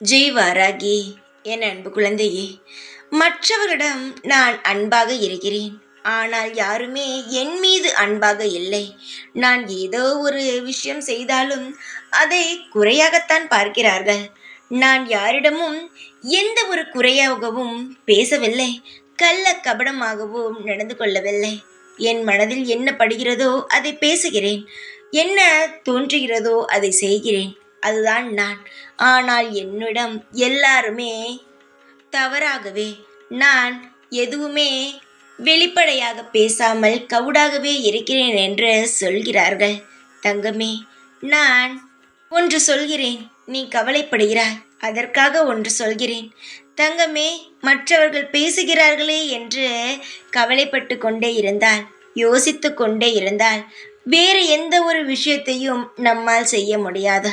ஜெய் வாராகி என் அன்பு குழந்தையே மற்றவர்களிடம் நான் அன்பாக இருக்கிறேன். ஆனால் யாருமே என் மீது அன்பாக இல்லை. நான் ஏதோ ஒரு விஷயம் செய்தாலும் அதை குறையாகத்தான் பார்க்கிறார்கள். நான் யாரிடமும் எந்த ஒரு குறையாகவும் பேசவில்லை. கள்ள கபடமாகவும் நடந்து கொள்ளவில்லை. என் மனதில் என்ன படுகிறதோ அதை பேசுகிறேன். என்ன தோன்றுகிறதோ அதை செய்கிறேன். அதுதான் நான். ஆனால் என்னிடம் எல்லாருமே தவறாகவே நான் எதுவுமே வெளிப்படையாக பேசாமல் கவுடாகவே இருக்கிறேன் என்று சொல்கிறார்கள். தங்கமே நான் ஒன்று சொல்கிறேன் நீ கவலைப்படுகிறாய். அதற்காக ஒன்று சொல்கிறேன். தங்கமே மற்றவர்கள் பேசுகிறார்களே என்று கவலைப்பட்டு கொண்டே இருந்தால் யோசித்து கொண்டே இருந்தால் வேறு எந்த ஒரு விஷயத்தையும் நம்மால் செய்ய முடியாது.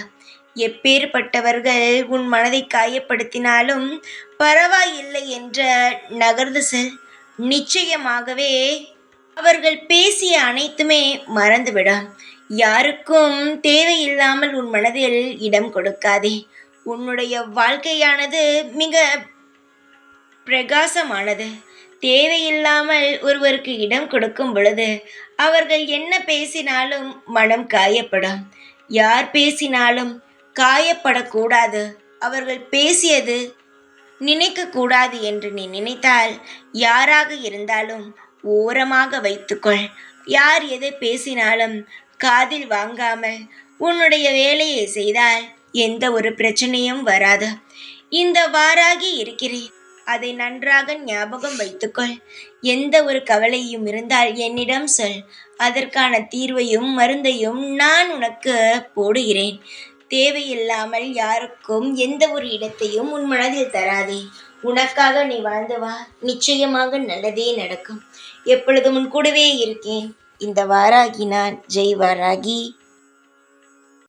எப்பேற்பட்டவர்கள் உன் மனதை காயப்படுத்தினாலும் பரவாயில்லை என்ற நகர்ந்து செல். நிச்சயமாகவே அவர்கள் பேசிய அனைத்துமே மறந்துவிடும் யாருக்கும் தேவையில்லாமல் உன் மனதில் இடம் கொடுக்காதே. உன்னுடைய வாழ்க்கையானது மிக பிரகாசமானது. தேவையில்லாமல் ஒருவருக்கு இடம் கொடுக்கும் பொழுது அவர்கள் என்ன பேசினாலும் மனம் காயப்படும். யார் பேசினாலும் காயப்படக்கூடாது. அவர்கள் பேசியது நினைக்கக்கூடாது என்று நீ நினைத்தால் யாராக இருந்தாலும் ஓரமாக வைத்துக்கொள். யார் எதை பேசினாலும் காதில் வாங்காமல் உன்னுடைய வேலையை செய்தால் எந்த ஒரு பிரச்சனையும் வராது. இந்த வாராகி இருக்கிறேன் அதை நன்றாக ஞாபகம் வைத்துக்கொள். எந்த ஒரு கவலையும் இருந்தால் என்னிடம் சொல். அதற்கான தீர்வையும் மருந்தையும் நான் உனக்கு போடுகிறேன். தேவையில்லாமல் யாருக்கும் எந்த ஒரு இடத்தையும் உன் மனதில் தராதே. உனக்காக நீ வாழ்ந்து வா. நிச்சயமாக நல்லதே நடக்கும். எப்பொழுதும் உன் கூடவே இருக்கேன். இந்த வாராகி நான். ஜெய் வாராகி.